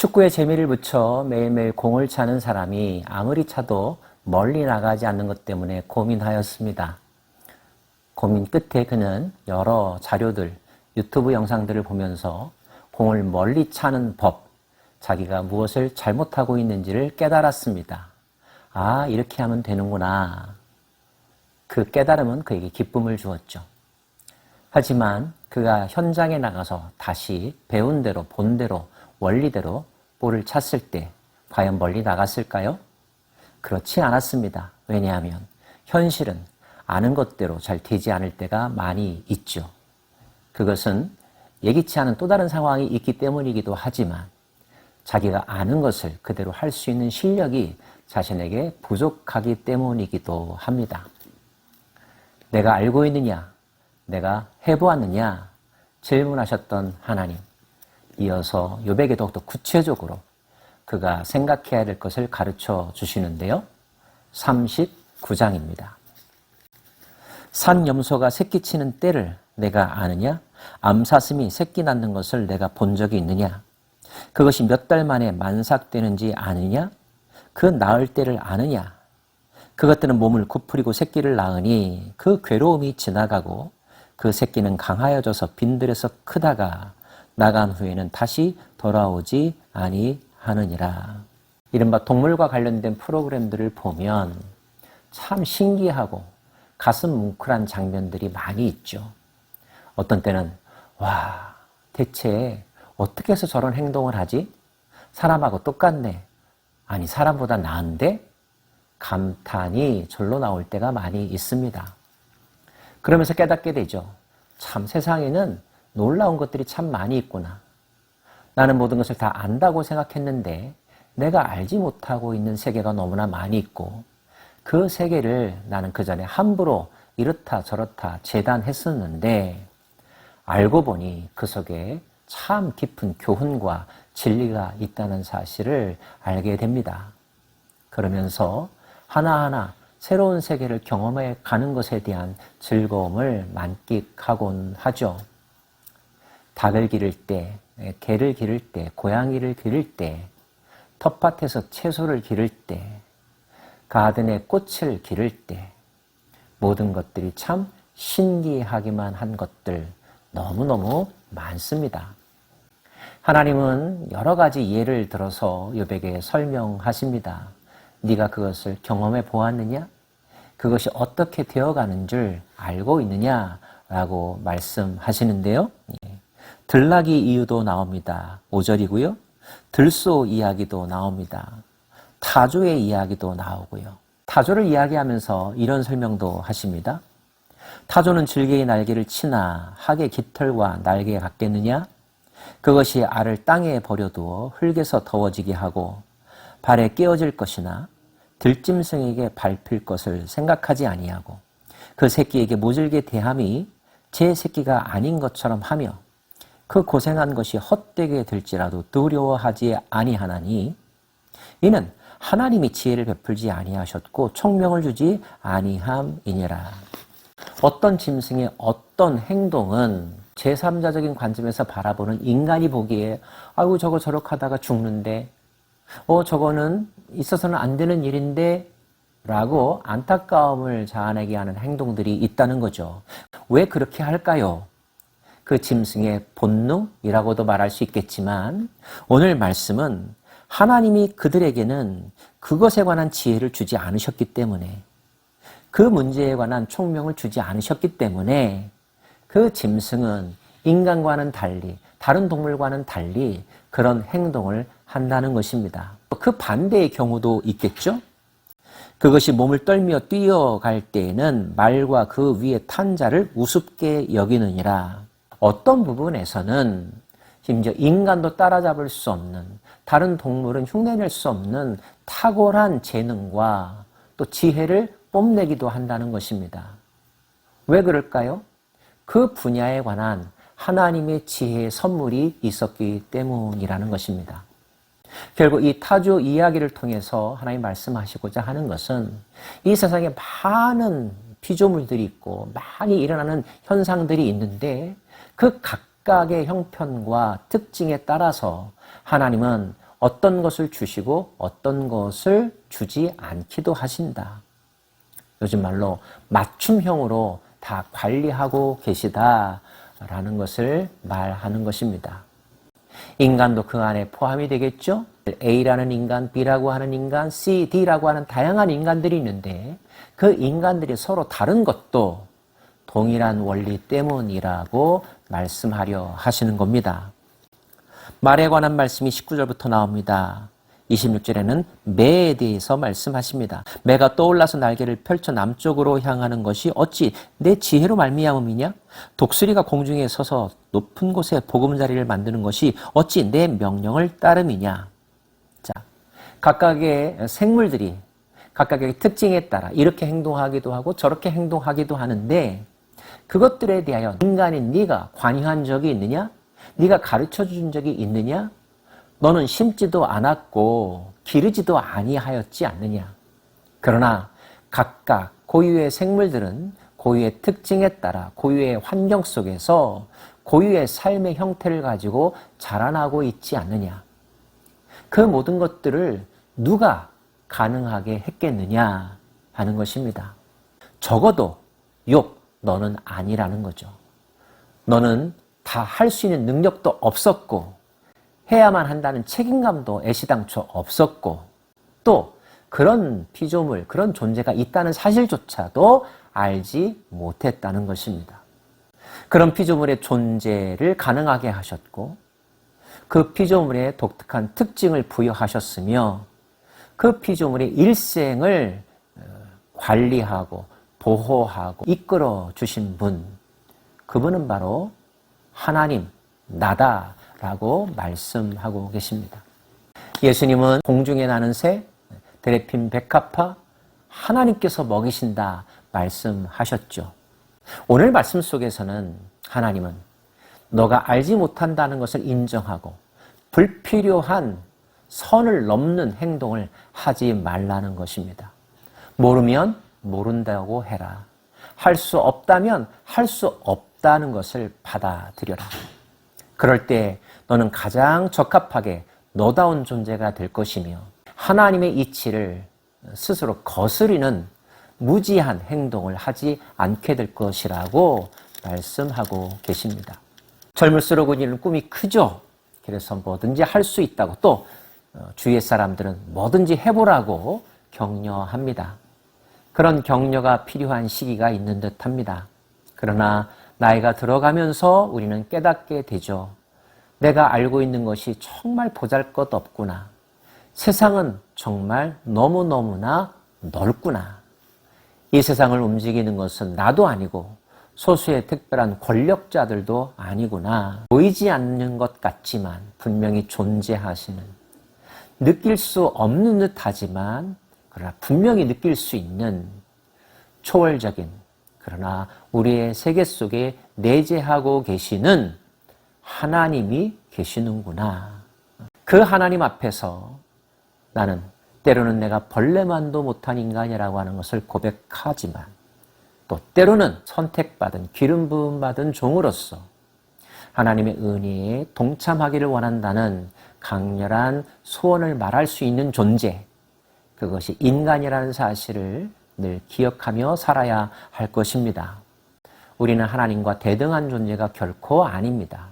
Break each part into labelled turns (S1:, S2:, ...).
S1: 축구에 재미를 붙여 매일매일 공을 차는 사람이 아무리 차도 멀리 나가지 않는 것 때문에 고민하였습니다. 고민 끝에 그는 여러 자료들, 유튜브 영상들을 보면서 공을 멀리 차는 법, 자기가 무엇을 잘못하고 있는지를 깨달았습니다. 아, 이렇게 하면 되는구나. 그 깨달음은 그에게 기쁨을 주었죠. 하지만 그가 현장에 나가서 다시 배운 대로, 본 대로, 원리대로 볼을 찼을 때 과연 멀리 나갔을까요? 그렇지 않았습니다. 왜냐하면 현실은 아는 것대로 잘 되지 않을 때가 많이 있죠. 그것은 예기치 않은 또 다른 상황이 있기 때문이기도 하지만 자기가 아는 것을 그대로 할 수 있는 실력이 자신에게 부족하기 때문이기도 합니다. 내가 알고 있느냐? 내가 해보았느냐? 질문하셨던 하나님. 이어서 요백에 더욱더 구체적으로 그가 생각해야 될 것을 가르쳐 주시는데요. 39장입니다. 산 염소가 새끼 치는 때를 내가 아느냐? 암사슴이 새끼 낳는 것을 내가 본 적이 있느냐? 그것이 몇 달 만에 만삭되는지 아느냐? 그 낳을 때를 아느냐? 그것들은 몸을 구부리고 새끼를 낳으니 그 괴로움이 지나가고 그 새끼는 강하여져서 빈들에서 크다가 나간 후에는 다시 돌아오지 아니하느니라. 이른바 동물과 관련된 프로그램들을 보면 참 신기하고 가슴 뭉클한 장면들이 많이 있죠. 어떤 때는 와 대체 어떻게 해서 저런 행동을 하지? 사람하고 똑같네. 아니 사람보다 나은데? 감탄이 절로 나올 때가 많이 있습니다. 그러면서 깨닫게 되죠. 참 세상에는 놀라운 것들이 참 많이 있구나. 나는 모든 것을 다 안다고 생각했는데 내가 알지 못하고 있는 세계가 너무나 많이 있고 그 세계를 나는 그 전에 함부로 이렇다 저렇다 재단했었는데 알고 보니 그 속에 참 깊은 교훈과 진리가 있다는 사실을 알게 됩니다. 그러면서 하나하나 새로운 세계를 경험해 가는 것에 대한 즐거움을 만끽하곤 하죠. 닭을 기를 때, 개를 기를 때, 고양이를 기를 때, 텃밭에서 채소를 기를 때, 가든에 꽃을 기를 때, 모든 것들이 참 신기하기만 한 것들 너무너무 많습니다. 하나님은 여러 가지 예를 들어서 요백에 설명하십니다. 네가 그것을 경험해 보았느냐? 그것이 어떻게 되어가는 줄 알고 있느냐 라고 말씀하시는데요. 예. 들나기 이유도 나옵니다. 5절이고요. 들소 이야기도 나옵니다. 타조의 이야기도 나오고요. 타조를 이야기하면서 이런 설명도 하십니다. 타조는 질개의 날개를 치나 학의 깃털과 날개에 같겠느냐? 그것이 알을 땅에 버려두어 흙에서 더워지게 하고 발에 깨어질 것이나 들짐승에게 밟힐 것을 생각하지 아니하고 그 새끼에게 모질게 대함이 제 새끼가 아닌 것처럼 하며 그 고생한 것이 헛되게 될지라도 두려워하지 아니하나니 이는 하나님이 지혜를 베풀지 아니하셨고 총명을 주지 아니함이니라. 어떤 짐승의 어떤 행동은 제3자적인 관점에서 바라보는 인간이 보기에 아이고 저거 저렇게 하다가 죽는데 어 저거는 있어서는 안 되는 일인데 라고 안타까움을 자아내게 하는 행동들이 있다는 거죠. 왜 그렇게 할까요? 그 짐승의 본능이라고도 말할 수 있겠지만 오늘 말씀은 하나님이 그들에게는 그것에 관한 지혜를 주지 않으셨기 때문에 그 문제에 관한 총명을 주지 않으셨기 때문에 그 짐승은 인간과는 달리 다른 동물과는 달리 그런 행동을 한다는 것입니다. 그 반대의 경우도 있겠죠? 그것이 몸을 떨며 뛰어갈 때에는 말과 그 위에 탄 자를 우습게 여기느니라. 어떤 부분에서는 심지어 인간도 따라잡을 수 없는 다른 동물은 흉내낼 수 없는 탁월한 재능과 또 지혜를 뽐내기도 한다는 것입니다. 왜 그럴까요? 그 분야에 관한 하나님의 지혜의 선물이 있었기 때문이라는 것입니다. 결국 이 타조 이야기를 통해서 하나님 말씀하시고자 하는 것은 이 세상에 많은 피조물들이 있고 많이 일어나는 현상들이 있는데 그 각각의 형편과 특징에 따라서 하나님은 어떤 것을 주시고 어떤 것을 주지 않기도 하신다. 요즘 말로 맞춤형으로 다 관리하고 계시다라는 것을 말하는 것입니다. 인간도 그 안에 포함이 되겠죠? A라는 인간, B라고 하는 인간, C, D라고 하는 다양한 인간들이 있는데 그 인간들이 서로 다른 것도 동일한 원리 때문이라고 말씀하려 하시는 겁니다. 말에 관한 말씀이 19절부터 나옵니다. 26절에는 매에 대해서 말씀하십니다. 매가 떠올라서 날개를 펼쳐 남쪽으로 향하는 것이 어찌 내 지혜로 말미암음이냐? 독수리가 공중에 서서 높은 곳에 보금자리를 만드는 것이 어찌 내 명령을 따름이냐? 자, 각각의 생물들이 각각의 특징에 따라 이렇게 행동하기도 하고 저렇게 행동하기도 하는데 그것들에 대하여 인간인 네가 관여한 적이 있느냐? 네가 가르쳐 준 적이 있느냐? 너는 심지도 않았고 기르지도 아니하였지 않느냐. 그러나 각각 고유의 생물들은 고유의 특징에 따라 고유의 환경 속에서 고유의 삶의 형태를 가지고 자라나고 있지 않느냐. 그 모든 것들을 누가 가능하게 했겠느냐 하는 것입니다. 적어도 욕, 너는 아니라는 거죠. 너는 다 할 수 있는 능력도 없었고 해야만 한다는 책임감도 애시당초 없었고 또 그런 피조물, 그런 존재가 있다는 사실조차도 알지 못했다는 것입니다. 그런 피조물의 존재를 가능하게 하셨고 그 피조물의 독특한 특징을 부여하셨으며 그 피조물의 일생을 어, 관리하고 보호하고 이끌어 주신 분, 그분은 바로 하나님, 나다 라고 말씀하고 계십니다. 예수님은 공중에 나는 새, 들에 핀 백합화, 하나님께서 먹이신다 말씀하셨죠. 오늘 말씀 속에서는 하나님은 너가 알지 못한다는 것을 인정하고 불필요한 선을 넘는 행동을 하지 말라는 것입니다. 모르면 모른다고 해라. 할 수 없다면 할 수 없다는 것을 받아들여라. 그럴 때 너는 가장 적합하게 너다운 존재가 될 것이며 하나님의 이치를 스스로 거스리는 무지한 행동을 하지 않게 될 것이라고 말씀하고 계십니다. 젊을수록 우리는 꿈이 크죠. 그래서 뭐든지 할 수 있다고 또 어, 주위의 사람들은 뭐든지 해보라고 격려합니다. 그런 격려가 필요한 시기가 있는 듯 합니다. 그러나 나이가 들어가면서 우리는 깨닫게 되죠. 내가 알고 있는 것이 정말 보잘 것 없구나. 세상은 정말 너무너무나 넓구나. 이 세상을 움직이는 것은 나도 아니고 소수의 특별한 권력자들도 아니구나. 보이지 않는 것 같지만 분명히 존재하시는 느낄 수 없는 듯 하지만 그러나 분명히 느낄 수 있는 초월적인 그러나 우리의 세계 속에 내재하고 계시는 하나님이 계시는구나. 그 하나님 앞에서 나는 때로는 내가 벌레만도 못한 인간이라고 하는 것을 고백하지만 또 때로는 선택받은 기름 부음 받은 종으로서 하나님의 은혜에 동참하기를 원한다는 강렬한 소원을 말할 수 있는 존재 그것이 인간이라는 사실을 늘 기억하며 살아야 할 것입니다. 우리는 하나님과 대등한 존재가 결코 아닙니다.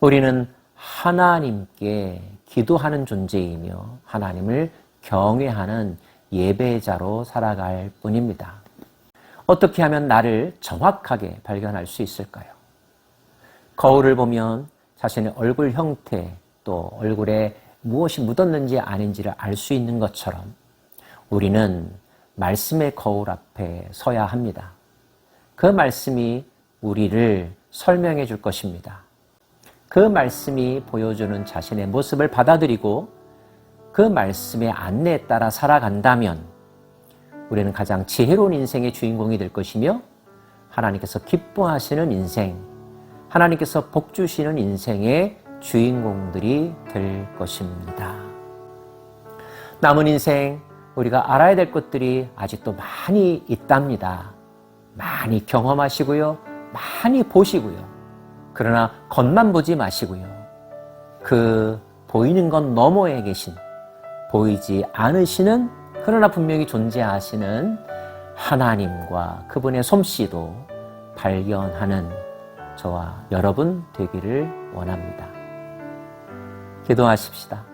S1: 우리는 하나님께 기도하는 존재이며 하나님을 경외하는 예배자로 살아갈 뿐입니다. 어떻게 하면 나를 정확하게 발견할 수 있을까요? 거울을 보면 자신의 얼굴 형태 또 얼굴에 무엇이 묻었는지 아닌지를 알 수 있는 것처럼 우리는 말씀의 거울 앞에 서야 합니다. 그 말씀이 우리를 설명해 줄 것입니다. 그 말씀이 보여주는 자신의 모습을 받아들이고 그 말씀의 안내에 따라 살아간다면 우리는 가장 지혜로운 인생의 주인공이 될 것이며 하나님께서 기뻐하시는 인생, 하나님께서 복 주시는 인생의 주인공들이 될 것입니다. 남은 인생 우리가 알아야 될 것들이 아직도 많이 있답니다. 많이 경험하시고요. 많이 보시고요. 그러나 겉만 보지 마시고요. 그 보이는 건 너머에 계신 보이지 않으시는 그러나 분명히 존재하시는 하나님과 그분의 솜씨도 발견하는 저와 여러분 되기를 원합니다. 기도하십시다.